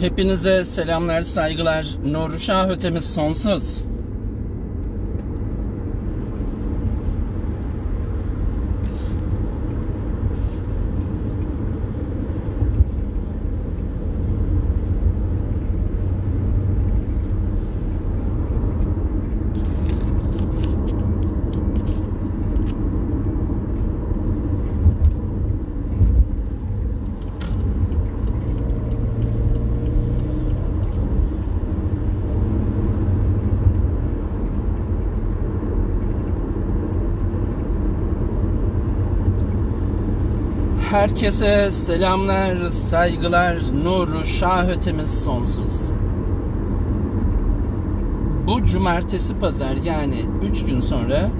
Hepinize selamlar, saygılar. Nur Şah ötemiz sonsuz. Herkese selamlar, saygılar. Nur Şah ötemiz sonsuz. Bu cumartesi pazar yani 3 gün sonra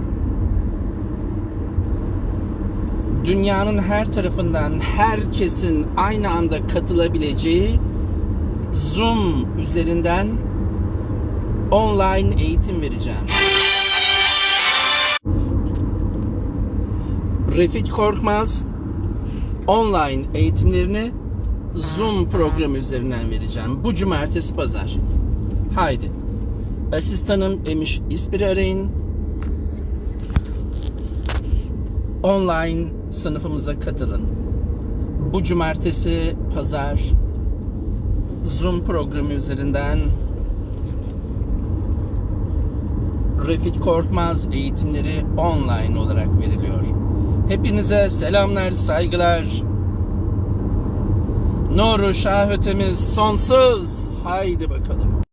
dünyanın her tarafından herkesin aynı anda katılabileceği Zoom üzerinden online eğitim vereceğim. Refik Korkmaz online eğitimlerini Zoom programı üzerinden vereceğim. Bu cumartesi pazar. Haydi. Asistanım Emiş İspir'i arayın. Online sınıfımıza katılın. Bu cumartesi pazar Zoom programı üzerinden Refik Korkmaz eğitimleri online olarak veriliyor. Hepinize selamlar, saygılar. Nuru Şah ötemiz sonsuz. Haydi bakalım.